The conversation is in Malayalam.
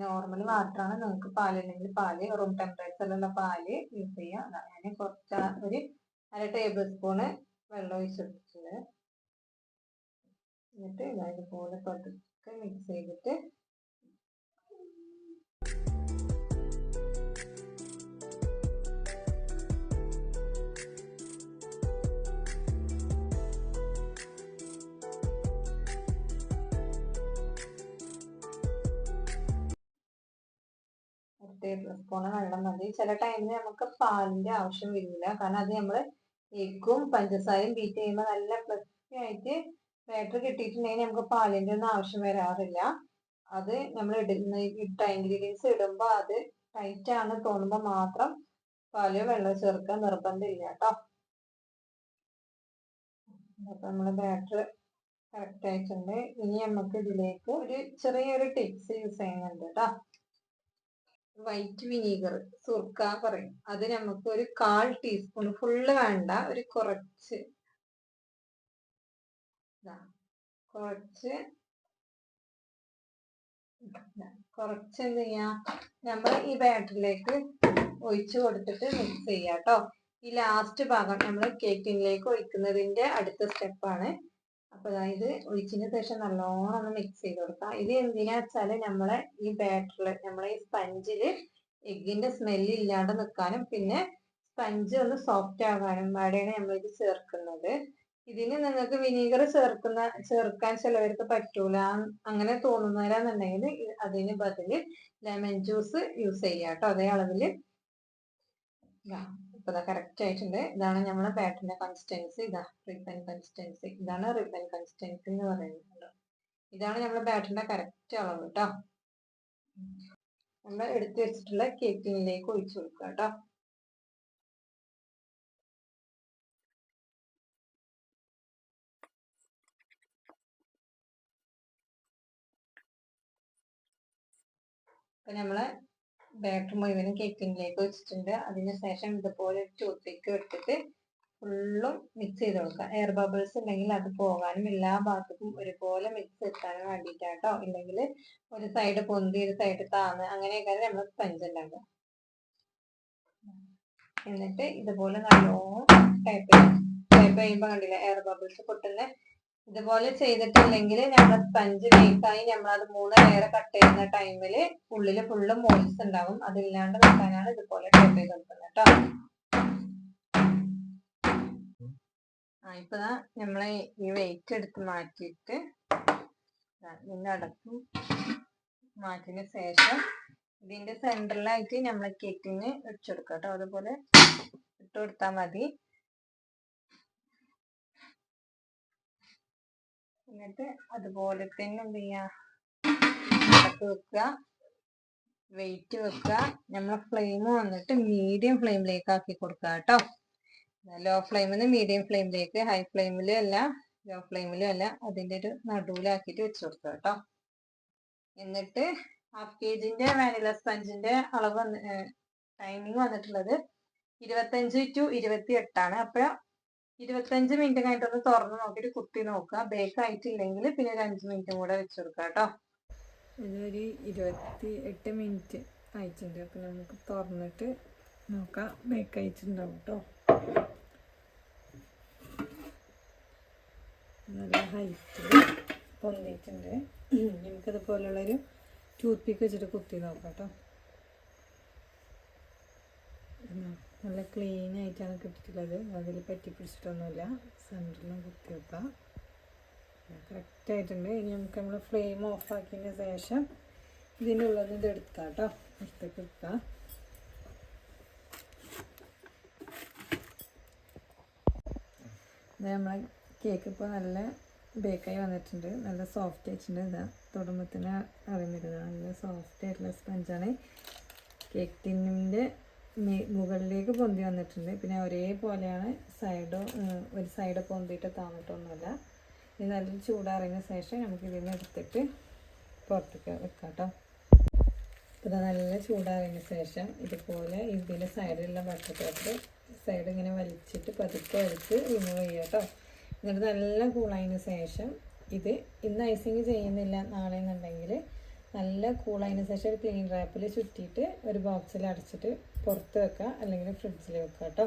നോർമൽ വാട്ടറാണ് നിങ്ങൾക്ക് പാലുണ്ടെങ്കിൽ പാൽ റൂം ടെമ്പറേച്ചറിലുള്ള പാൽ യൂസ് ചെയ്യാം. ഞാൻ കുറച്ച് ഒരു അര ടേബിൾ സ്പൂണ് വെള്ളം ഒഴിച്ചെടുത്തിട്ടുണ്ട് എന്നിട്ട് ഇതാ ഇതുപോലെ പതുക്കെ മിക്സ് ചെയ്തിട്ട് ഒരു പോണ വെള്ളം മതി. ചില ടൈമിൽ നമുക്ക് പാലിന്റെ ആവശ്യം വരില്ല. കാരണം അത് നമ്മൾ എഗ്ഗും പഞ്ചസാരയും ബീറ്റ് ചെയ്യുമ്പോൾ നല്ല ഫ്ലഫി ആയിട്ട് ബാറ്റർ കിട്ടിയിട്ടുണ്ടെങ്കിൽ നമുക്ക് പാലിന്റെ ഒന്നും ആവശ്യം വരാറില്ല. അത് നമ്മൾ ഇടുന്ന ഇട്ട ഇൻഗ്രീഡിയൻസ് ഇടുമ്പോൾ അത് ടൈറ്റ് ആണ് തോന്നുമ്പോൾ മാത്രം പാൽ വെള്ളം ചേർക്കാൻ നിർബന്ധമില്ല കേട്ടോ. അപ്പൊ നമ്മൾ ബാറ്റർ കറക്റ്റ് ആയിട്ടുണ്ട്. ഇനി നമുക്ക് ഇതിലേക്ക് ഒരു ചെറിയൊരു ടിപ്സ് യൂസ് ചെയ്യുന്നുണ്ട് കേട്ടോ. White vinegar. സുർക്ക പറയും. അത് നമുക്ക് ഒരു കാൽ ടീസ്പൂൺ. ഫുള്ള് വേണ്ട. ഒരു കുറച്ച്. കുറച്ച്. കുറച്ച് എന്ത് ചെയ്യാ? നമ്മൾ ഈ ബാറ്ററിലേക്ക് ഒഴിച്ചു കൊടുത്തിട്ട് മിക്സ് ചെയ്യാം കേട്ടോ ഈ ലാസ്റ്റ് ഭാഗം നമ്മൾ കേക്കിലേക്ക് ഒഴിക്കുന്നതിന്റെ അടുത്ത സ്റ്റെപ്പാണ് അപ്പൊ അതായത് ഒഴിച്ചതിന് ശേഷം നല്ലോണം ഒന്ന് മിക്സ് ചെയ്ത് കൊടുക്കാം. ഇത് എന്തിനാ വെച്ചാൽ നമ്മളെ ഈ ബാറ്ററിൽ നമ്മളെ ഈ സ്പഞ്ചിൽ എഗ്ഗിന്റെ സ്മെല്ല് ഇല്ലാണ്ട് നിൽക്കാനും പിന്നെ സ്പഞ്ച് ഒന്ന് സോഫ്റ്റ് ആകാനും വേണ്ടിയാണ് നമ്മൾ ഇത് ചേർക്കുന്നത്. ഇതിന് നിങ്ങൾക്ക് വിനീഗർ ചേർക്കുന്ന ചേർക്കാൻ ചിലവർക്ക് പറ്റൂല. അങ്ങനെ തോന്നുന്നവരാന്നുണ്ടെങ്കിൽ അതിന് ബദൽ ലെമൺ ജ്യൂസ് യൂസ് ചെയ്യാം കേട്ടോ അതേ ഇപ്പൊ കറക്റ്റ് ആയിട്ടുണ്ട്. ഇതാണ് നമ്മളെ ബാറ്ററിന്റെ കൺസിസ്റ്റൻസി ഇതാ റിപ്പൻ കൺസിസ്റ്റൻസി ഇതാണ് റിപ്പൻ കൺസിസ്റ്റൻസി എന്ന് പറയുന്നത്. ഇതാണ് നമ്മുടെ ബാറ്ററിന്റെ കറക്റ്റ് അളവ് കേട്ടോ നമ്മൾ എടുത്തു വെച്ചിട്ടുള്ള കേക്കിലേക്ക് ഒഴിച്ചു കൊടുക്കുക കേട്ടോ അപ്പൊ നമ്മൾ ബാറ്റർ മുഴുവനും കേക്കിങ്ങിലേക്ക് വെച്ചിട്ടുണ്ട്. അതിന് ശേഷം ഇതുപോലെ ടൂത്ത് പിക്ക് എടുത്തിട്ട് ഫുള്ളും മിക്സ് ചെയ്ത് കൊടുക്കുക. എയർ ബബിൾസ് ഉണ്ടെങ്കിൽ അത് പോകാനും എല്ലാ ഭാഗത്തും ഒരുപോലെ മിക്സ് എത്താനും വേണ്ടിയിട്ടാട്ടോ ഇല്ലെങ്കിൽ ഒരു സൈഡ് പൊന്തി ഒരു സൈഡ് താന്ന് അങ്ങനെയൊക്കെ നമ്മൾ സ്പഞ്ച് ഉണ്ടാക്കുക എന്നിട്ട് ഇതുപോലെ നല്ലോണം ടൈപ്പ് ചെയ്യും ടൈപ്പ് ചെയ്യുമ്പോൾ കണ്ടില്ല എയർ ബബിൾസ് പൊട്ടുന്ന ഇതുപോലെ ചെയ്തിട്ടില്ലെങ്കിൽ നമ്മൾ സ്പഞ്ച് വേക്കായി നമ്മൾ അത് മൂന്ന് ലെയർ കട്ട് ചെയ്യുന്ന ടൈമിൽ ഉള്ളിൽ ഫുള്ള് മോയിസ് ഉണ്ടാവും അതില്ലാണ്ട് നിൽക്കാനാണ് ഇതുപോലെ ടൈപ്പ് ചെയ്ത് കൊടുക്കുന്നത് കേട്ടോ ആ ഇപ്പൊ നമ്മളെ ഈ വെയിറ്റ് എടുത്ത് മാറ്റിയിട്ട് ദാ ഇതിന്റെ അടപ്പും മാറ്റിയതിന് ശേഷം ഇതിന്റെ സെന്ററിലായിട്ട് നമ്മളെ കേക്കിന് വെച്ചെടുക്കാം കേട്ടോ അതുപോലെ ഇട്ട് കൊടുത്താൽ മതി. എന്നിട്ട് അതുപോലെ തന്നെ എന്ത് ചെയ്യാ? അടപ്പ് വെക്കുക. വെയിറ്റ് വെക്കുക. നമ്മൾ ഫ്ലെയിം വന്നിട്ട് മീഡിയം ഫ്ലെയിമിലേക്ക് ആക്കി കൊടുക്കുക കേട്ടോ. ലോ ഫ്ലെയിമിൽ നിന്ന് മീഡിയം ഫ്ലെയിമിലേക്ക് ഹൈ ഫ്ലെയിമിലും അല്ല ലോ ഫ്ലെയിമിലും അല്ല അതിന്റെ ഒരു നടുവിലാക്കിയിട്ട് വെച്ച് കൊടുക്കുക കേട്ടോ. എന്നിട്ട് ഹാഫ് കെ ജിന്റെ വാനില സ്പഞ്ചിന്റെ അളവ് ടൈമിംഗ് വന്നിട്ടുള്ളത് ഇരുപത്തഞ്ച് ടു ഇരുപത്തി എട്ടാണ് അപ്പൊ ഇരുപത്തഞ്ച് മിനിറ്റ് കഴിഞ്ഞിട്ട് ഒന്ന് തുറന്ന് നോക്കിയിട്ട് കുത്തി നോക്കുക. ബേക്ക് ആയിട്ടില്ലെങ്കിൽ പിന്നെ ഒരു അഞ്ച് മിനിറ്റും കൂടെ വെച്ച് കൊടുക്കുക കേട്ടോ. ഇതൊരു ഇരുപത്തി എട്ട് മിനിറ്റ് ആയിട്ടുണ്ട്. അപ്പൊ നമുക്ക് തുറന്നിട്ട് നോക്കാം. ബേക്ക് ആയിട്ടുണ്ടാവും കേട്ടോ. നല്ല ഹൈറ്റിൽ പൊന്തിയിട്ടുണ്ട്. നമുക്കതുപോലുള്ളൊരു ടൂത്ത് പിക്ക് വെച്ചിട്ട് കുത്തി നോക്കാം കേട്ടോ. നല്ല ക്ലീൻ ആയിട്ടാണ് കിട്ടിയിട്ടുള്ളത്. അതിൽ പറ്റി പിടിച്ചിട്ടൊന്നുമില്ല. സെന്ററിലും കുത്തി വെക്കാം. കറക്റ്റ് ആയിട്ടുണ്ട്. ഇനി നമുക്ക് നമ്മൾ ഫ്ലെയിം ഓഫ് ആക്കിയതിന് ശേഷം ഇതിനുള്ളത് ഇത് എടുക്കാം കേട്ടോ. ഇഷ്ടക്ക് എടുക്കാം. നമ്മളെ കേക്ക് ഇപ്പോൾ നല്ല ബേക്കായി വന്നിട്ടുണ്ട്. നല്ല സോഫ്റ്റ് ആയിട്ടുണ്ട്. ഇതാ തൊടുമ്പോൾ തന്നെ അറിയുന്നത് നല്ല സോഫ്റ്റ് ആയിട്ടുള്ള സ്പഞ്ചാണ് കേക്ക് ടിന്നിന്റെ മുകളിലേക്ക് പൊന്തി വന്നിട്ടുണ്ട്. പിന്നെ ഒരേപോലെയാണ് സൈഡോ ഒരു സൈഡ് പൊന്തിയിട്ട് താന്നിട്ടൊന്നുമില്ല. ഇത് നല്ല ചൂടാറിയതിന് ശേഷം നമുക്ക് ഇതിൽ നിന്ന് എടുത്തിട്ട് പുറത്തേക്ക് വെക്കാം കേട്ടോ ഇപ്പോൾ നല്ല ചൂടാറിയതിന് ശേഷം ഇതുപോലെ ഇതിന്റെ സൈഡിലുള്ള ബട്ടർ പേപ്പർ സൈഡ് ഇങ്ങനെ വലിച്ചിട്ട് പതുക്കെ വലിച്ച് റിമൂവ് ചെയ്യുക കേട്ടോ എന്നിട്ട് നല്ല കൂളായതിന് ശേഷം ഇത് ഇന്ന് ഐസിങ് ചെയ്യുന്നില്ല നാളെ എന്നുണ്ടെങ്കിൽ നല്ല കൂളതിന് ശേഷം ഒരു ക്ലീൻ റാപ്പിൽ ചുറ്റിയിട്ട് ഒരു ബോക്സിൽ അടച്ചിട്ട് പുറത്ത് വെക്കുക അല്ലെങ്കിൽ ഫ്രിഡ്ജിൽ വെക്കുക കേട്ടോ